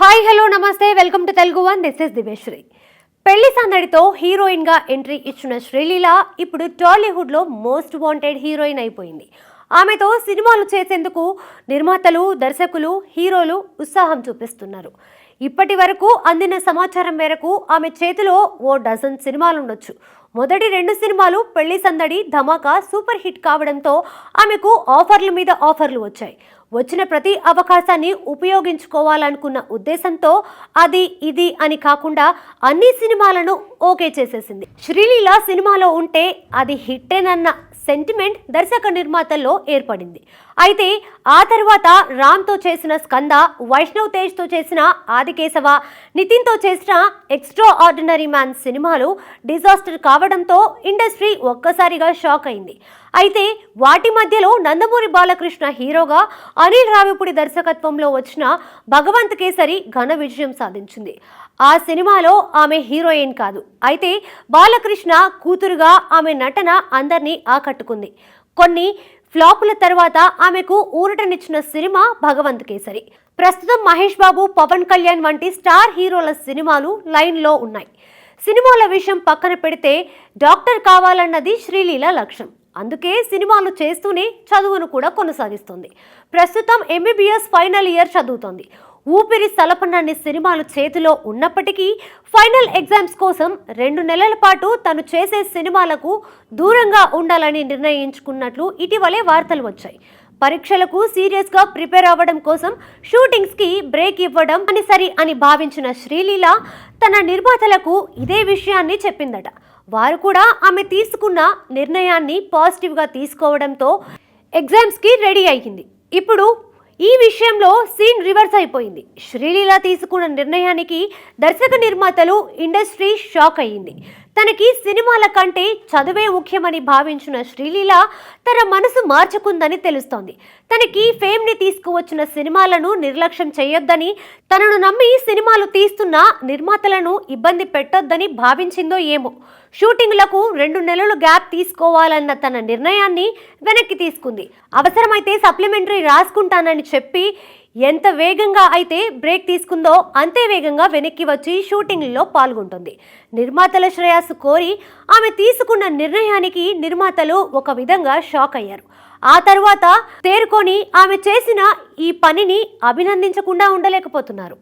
Hi hello namaste. Welcome to Telugu one this is Diveshri పెళ్ళి సందడితో హీరోయిన్గా entry ఇచ్చిన శ్రీలీల ఇప్పుడు టాలీవుడ్లో మోస్ట్ వాంటెడ్ హీరోయిన్ అయిపోయింది. ఆమెతో సినిమాలు చేసేందుకు నిర్మాతలు దర్శకులు హీరోలు ఉత్సాహం చూపిస్తున్నారు. ఇప్పటి వరకు అందిన సమాచారం మేరకు ఆమె చేతిలో ఓ డజన్ సినిమాలు ఉండొచ్చు మొదటి రెండు సినిమాలు పెళ్ళి సందడి ధమాకా సూపర్ హిట్ కావడంతో ఆమెకు ఆఫర్ల మీద ఆఫర్లు వచ్చాయి. వచ్చిన ప్రతి అవకాశాన్ని ఉపయోగించుకోవాలనుకున్న ఉద్దేశంతో అది ఇది అని కాకుండా అన్ని సినిమాలను ఓకే చేసేసింది. శ్రీలీల సినిమాలో ఉంటే అది హిట్టేనన్న సెంటిమెంట్ దర్శక నిర్మాతల్లో ఏర్పడింది. అయితే ఆ తర్వాత రామ్తో చేసిన స్కంద వైష్ణవ్ తేజ్తో చేసిన ఆదికేశవ నితిన్తో చేసిన ఎక్స్ట్రా ఆర్డినరీ మ్యాన్ సినిమాలు డిజాస్టర్ కావడంతో ఇండస్ట్రీ ఒక్కసారిగా షాక్ అయింది. అయితే వాటి మధ్యలో నందమూరి బాలకృష్ణ హీరోగా అనిల్ రావిపూడి దర్శకత్వంలో వచ్చిన భగవంత్ కేసరి ఘన విజయం సాధించింది. ఆ సినిమాలో ఆమె హీరోయిన్ కాదు. అయితే బాలకృష్ణ కూతురుగా ఆమె నటన అందరినీ ఆకట్టుకుంది కొన్ని ఫ్లాపుల తర్వాత ఆమెకు ఊరటనిచ్చిన సినిమా భగవంత్ కేసరి. ప్రస్తుతం మహేష్ బాబు పవన్ కళ్యాణ్ వంటి స్టార్ హీరోల సినిమాలు లైన్లో ఉన్నాయి. సినిమాల విషయం పక్కన పెడితే డాక్టర్ కావాలన్నది శ్రీలీల లక్ష్యం. అందుకే సినిమాలు చేస్తూనే చదువును కూడా కొనసాగిస్తుంది. ప్రస్తుతం ఎంబీబీఎస్ ఫైనల్ ఇయర్ చదువుతోంది. ఊపిరి సలపనన్ని సినిమాలు చేతిలో ఉన్నప్పటికీ ఫైనల్ ఎగ్జామ్స్ కోసం రెండు నెలల పాటు తను చేసే సినిమాలకు దూరంగా ఉండాలని నిర్ణయించుకున్నట్లు ఇటీవలే వార్తలు వచ్చాయి. పరీక్షలకు సీరియస్గా ప్రిపేర్ అవ్వడం కోసం షూటింగ్స్కి బ్రేక్ ఇవ్వడం అని సరి అని భావించిన శ్రీలీల తన నిర్మాతలకు ఇదే విషయాన్ని చెప్పిందట. వారు కూడా ఆమె తీసుకున్న నిర్ణయాన్ని పాజిటివ్గా తీసుకోవడంతో ఎగ్జామ్స్కి రెడీ అయ్యింది. ఇప్పుడు ఈ విషయంలో సీన్ రివర్స్ అయిపోయింది. శ్రీలీల తీసుకున్న నిర్ణయానికి దర్శక నిర్మాతలు ఇండస్ట్రీ షాక్ అయ్యింది. తనకి సినిమాల కంటే చదువే ముఖ్యమని భావించిన శ్రీలీల తన మనసు మార్చుకుందని తెలుస్తోంది. తనకి ఫేమ్ని తీసుకువచ్చిన సినిమాలను నిర్లక్ష్యం చేయొద్దని తనను నమ్మి సినిమాలు తీస్తున్న నిర్మాతలను ఇబ్బంది పెట్టొద్దని భావించిందో ఏమో. షూటింగ్లకు రెండు నెలలు గ్యాప్ తీసుకోవాలన్న తన నిర్ణయాన్ని వెనక్కి తీసుకుంది. అవసరమైతే సప్లిమెంటరీ రాసుకుంటానని చెప్పి ఎంత వేగంగా అయితే బ్రేక్ తీసుకుందో అంతే వేగంగా వెనక్కి వచ్చి షూటింగ్లో పాల్గొంటుంది. నిర్మాతల శ్రేయస్సు కోరి ఆమె తీసుకున్న నిర్ణయానికి నిర్మాతలు ఒక విధంగా షాక్ అయ్యారు. ఆ తర్వాత తేరుకొని ఆమె చేసిన ఈ పనిని అభినందించకుండా ఉండలేకపోతున్నారు.